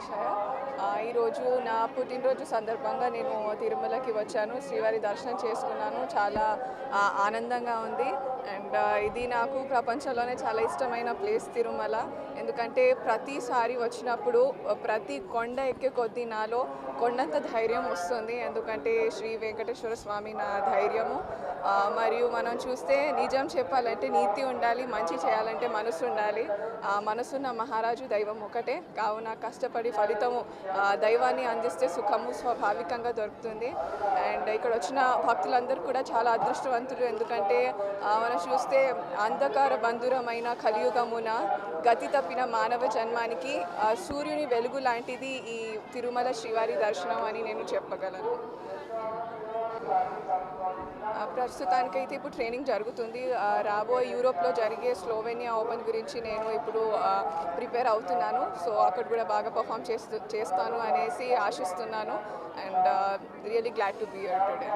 శేషయ్య ఈరోజు నా పుట్టినరోజు సందర్భంగా నేను తిరుమలకి వచ్చాను. శ్రీవారి దర్శనం చేసుకున్నాను. చాలా ఆనందంగా ఉంది. అండ్ ఇది నాకు ప్రపంచంలోనే చాలా ఇష్టమైన ప్లేస్ తిరుమల. ఎందుకంటే ప్రతిసారి వచ్చినప్పుడు ప్రతి కొండ ఎక్కే కొద్దీ నాలో కొండంత ధైర్యం వస్తుంది. ఎందుకంటే శ్రీ వెంకటేశ్వర స్వామి నా ధైర్యము. మరియు మనం చూస్తే నిజం చెప్పాలంటే నీతి ఉండాలి మంచి చేయాలంటే మనసు ఉండాలి. మనసున్న మహారాజు దైవం ఒకటే. కావున కష్టపడి ఫలితము దైవాన్ని అందిస్తే సుఖము స్వాభావికంగా దొరుకుతుంది. అండ్ ఇక్కడ వచ్చిన భక్తులందరూ కూడా చాలా అదృష్టవంతులు. ఎందుకంటే మనం చూస్తే అంధకార బంధురమైన కలియుగమున గతి తప్పిన మానవ జన్మానికి సూర్యుని వెలుగు లాంటిది ఈ తిరుమల శ్రీవారి దర్శనం అని నేను చెప్పగలను. ప్రస్తుతానికైతే ఇప్పుడు ట్రైనింగ్ జరుగుతుంది. రాబోయే యూరోప్లో జరిగే స్లోవేనియా ఓపెన్ గురించి నేను ఇప్పుడు ప్రిపేర్ అవుతున్నాను. సో అక్కడ కూడా బాగా పర్ఫామ్ చేస్తూ చేస్తాను అనేసి ఆశిస్తున్నాను. And really glad to be today.